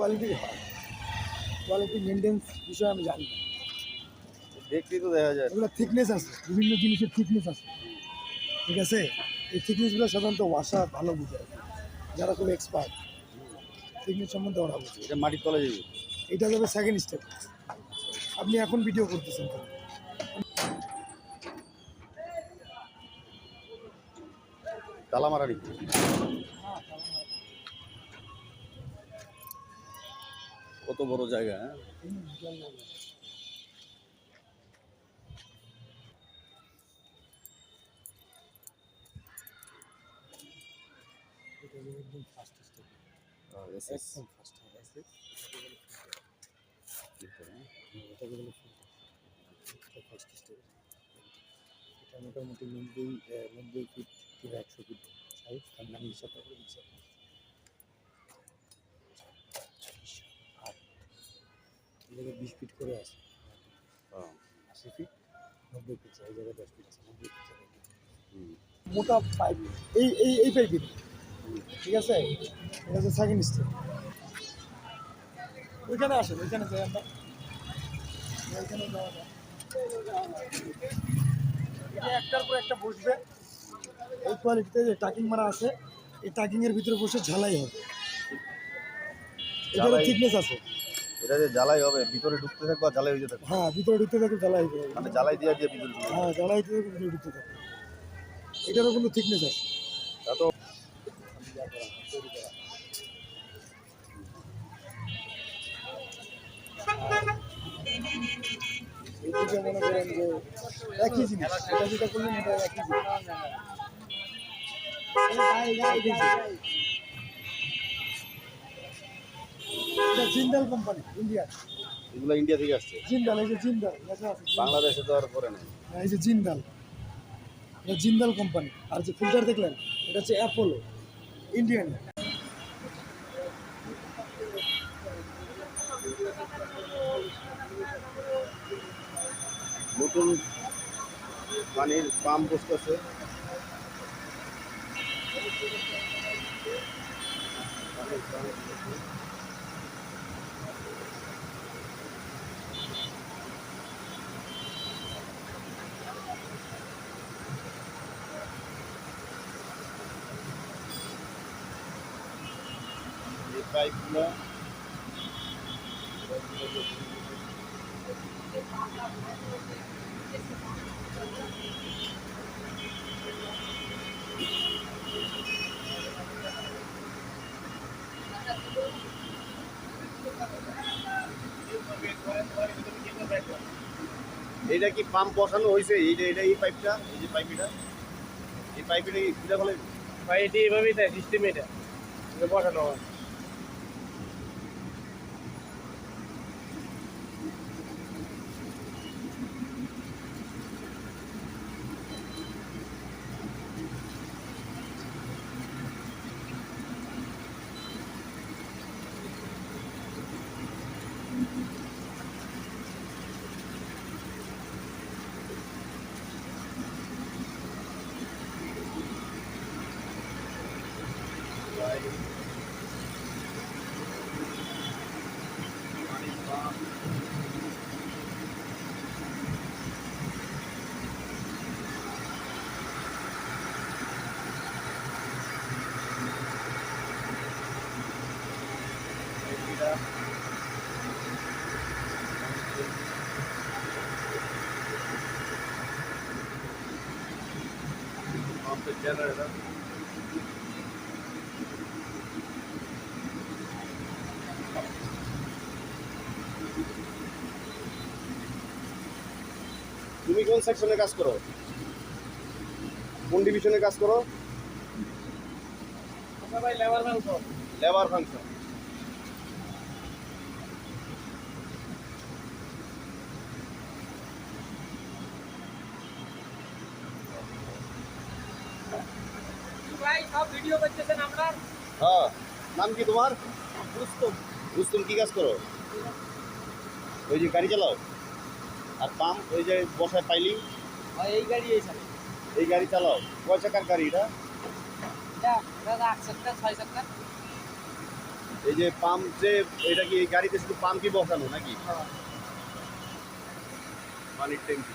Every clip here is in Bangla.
কোয়ালিটি হয়। কোয়ালিটি মেনটেন্স বিষয়ে আমি জানি না। তো দেখা যায়। এগুলো থিকনেস আছে বিভিন্ন জিনিসের থিকনেস আছে। ঠিক আছে? এই থিকনেসগুলো সাধারণত ওয়াশা ভালো বুঝে। যারা খুব এক্সপার্ট থিকনেস সম্বন্ধে ওরা বুঝে। এটা মাটির তলে যাবে। এটা যাবে সেকেন্ড স্টেপ আপনি এখন ভিডিও করতেছেন তো। তালা মারা স্টেপ এটা মোটামুটি নব্বই নব্বই ফিট কিংবা একশো ফিট সাইজ নাম হিসাব করে দিচ্ছে আর এদিকে বিশ ফিট করে আছে। আশি ফিট নব্বই ফিট এই জায়গায় দশ ফিট আছে নব্বই ফিট মোটা পাইপ এই এই এই পাইপের ঠিক আছে? এটা হচ্ছে সেকেন্ড স্টেপ ওইখানে আসেন ওইখানে যাই আমরা। ওইখানে যাওয়া যায় একটার পর একটা বসবে। এই কোয়ালিটিতে যে টাকিং মারা আছে এই টাকিং এর ভিতরে বসে ঝালাই হবে। এটারও থিকনেস আছে। এটা যে জ্বালাই হবে ভিতরে ঢুকতে থাকবে আর জ্বালাই হয়ে থাকবে। হ্যাঁ ভিতরে ঢুকতে থাকে জ্বালাই হবে মানে জ্বালাই দিয়ে দিয়ে ভিতরে হ্যাঁ জ্বালাই দিয়ে ভিতরে ঢুকতে থাকে এটারও কোনো থিকনেস আছে? তা তো এইদিকে মনে করেন যে একই জিনিস এটা যেটা করলেন এটা একই জিনিস। জিন্দাল কোম্পানি ইন্ডিয়া এগুলো ইন্ডিয়া থেকে আসছে। জিন্দাল এই যে জিন্দাল বাংলাদেশে তো আর করে নাই। হ্যাঁ, এই যে জিন্দাল। এটা জিন্দাল কোম্পানি আর যে ফিল্টার দেখলেন এটা হচ্ছে অ্যাপোলো ইন্ডিয়ান নতুন পানির পাম্প বসতেছে। এই পাইপগুলো এটা কি পাম্প বসানো হয়েছে? এইটা এটা এই পাইপটা, এই যে পাইপ এটা এই পাইপ এটা কি খুলে বলে ভাই এটি এভাবেই তাই সিস্টেম এটা বসানো হয়। পাম্পের generator. তুমি কোন সেকশনে কাজ করো? কোন ডিভিশনে কাজ করো? ভাই লেবার ফাংশন লেবার ফাংশন ভাই সব ভিডিও করতেছেন আমরা। হ্যাঁ নাম কি তোমার? রুস্তম। রুস্তুম কি কাজ করো? ওই যে গাড়ি চালাও। আর পাম্প ওই যে বসায় পাইলিং এই গাড়ি এই এই গাড়ি চালাও। কয় চাকার গাড়ি এটা? এই যে পাম্প যে এটা কি এই গাড়িতে শুধু পাম্পই বসানো নাকি? হ্যাঁ। পানির ট্যাঙ্কি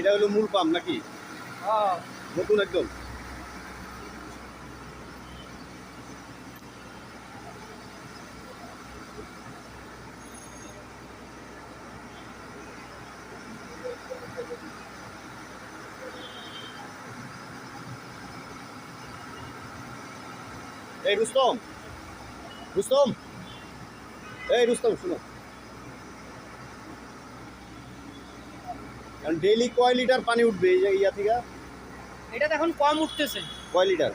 এটা হলো মূল পাম্প নাকি? হ্যাঁ। নতুন একদম। এই রুস্তম রুস্তম। এই রুস্তম শুনো। ডেইলি কয় লিটার পানি উঠবে এই ইয়া থেকে? এটা তো এখন কম উঠতেছে। কয় লিটার?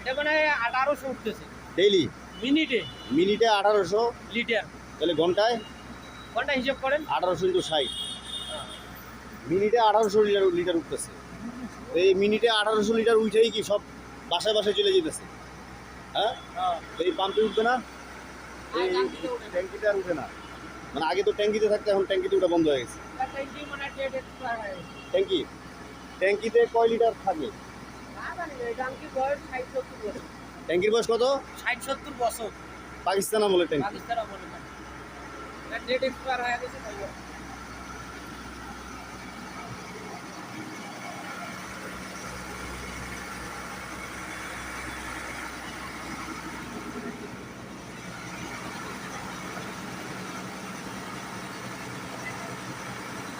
এটা মানে আঠারোশো উঠতেছে। ডেইলি মিনিটে। মিনিটে আঠারোশো? লিটার। তাহলে ঘন্টায়? ঘণ্টা হিসেব করেন। আঠারোশো ইন্টু ষাট। মিনিটে আঠারোশো লিটার লিটার উঠতেছে। এই মিনিটে আঠারোশো লিটার উঠেই কি সব বাসায় বাসায় চলে যেতেছে? হ্যাঁ? হ্যাঁ। এই পাম্পে উঠবে না? এই ট্যাঙ্কিতে আর উঠে না। মানে আগে তো ট্যাঙ্কিতে থাকতো, এখন ট্যাঙ্কিতে ওটা বন্ধ হয়ে গেছে। ট্যাঙ্কি? ট্যাঙ্কিতে কয় লিটার থাকে? ট্যাঙ্কির বয়স কত? ষাট সত্তর বছর পাকিস্তান আমলে ট্যাঙ্কি। পাকিস্তান আমলে না ডেট এক্সপায়ার হয়ে গেছে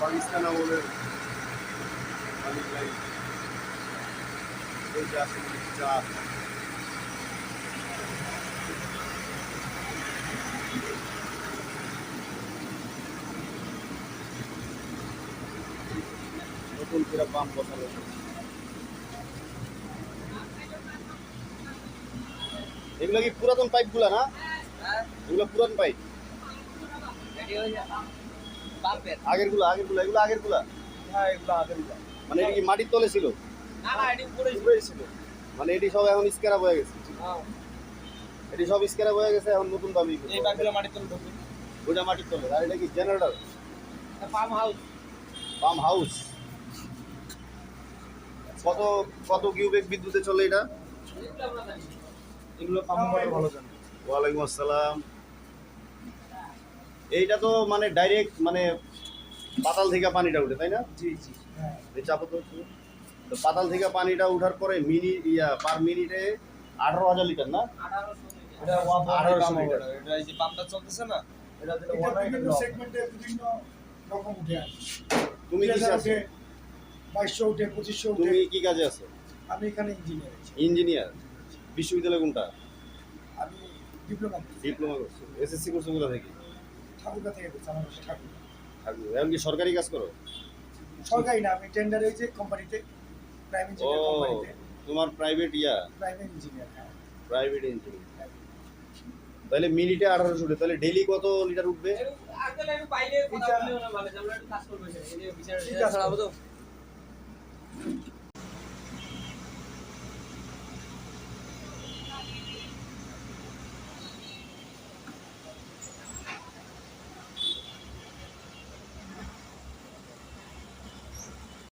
পাকিস্তান আমলের লাইন এই চা নতুন করে পাম্প বসানো। এগুলো কি পুরাতন পাইপগুলা না? এগুলো পুরাতন পাইপ এগুলো হ্যাঁ, এগুলো। মানে এটা কি মাটির তলে ছিল? না, না, এটি উপরে ছিল। মানে এটি সব এখন হয়ে গেছে। হ্যাঁ। এটি সব হয়ে গেছে এখন নতুন দাবি এই পাইপগুলো মাটির তলে। ওটা মাটির তলে আর এটা কি generator? Pump house. Pump house কত কত কিউবেক বিদ্যুতে চলে এটা? এগুলো পাম্প ভালো জানে ওয়ালাইকুম আসসালাম। এইটা তো মানে ডাইরেক্ট মানে পাতাল থেকে পানিটা উঠে তাই না? জি জি। হ্যাঁ চাপো তো তো পাতাল থেকে পানিটা উঠার পরে মিনি ইয়া পার মিনিটে আঠারো হাজার লিটার না? আঠারোশো লিটার। এটা এই যে পাম্পটা চলতেছে না এটা যেটা এটা ওয়ান বিভিন্ন সেগমেন্টে বিভিন্ন রকম উঠে আসে। তুমি কি উঠে বাইশশো উঠে পঁচিশশো উঠে। তুমি কি কাজে আছো? আমি এখানে ইঞ্জিনিয়ার ইঞ্জিনিয়ার বিশ্ববিদ্যালয় কোনটা? আমি ডিপ্লোমা ডিপ্লোমা করছ। এসএসসি করছ কোথা থেকে? ঠাকুরগা থেকে করছি আমার বাসা ঠাকুরগা। ঠাকুর এখন কি সরকারি কাজ করো? সরকারি না আমি টেন্ডার হয়েছে কোম্পানিতে ইঞ্জিনিয়ার কোম্পানিতে তোমার প্রাইভেট ইয়া? প্রাইভেট ইঞ্জিনিয়ার হ্যাঁ। প্রাইভেট ইঞ্জিনিয়ার তাহলে মিনিটে আঠারোশো তাহলে ডেইলি কত লিটার উঠবে? বাইরে কথা এটা- বললেও না ভালো, যে আমরা একটু কাজ করব এখানে। এই যে বিচার- ঠিক আছে। তো?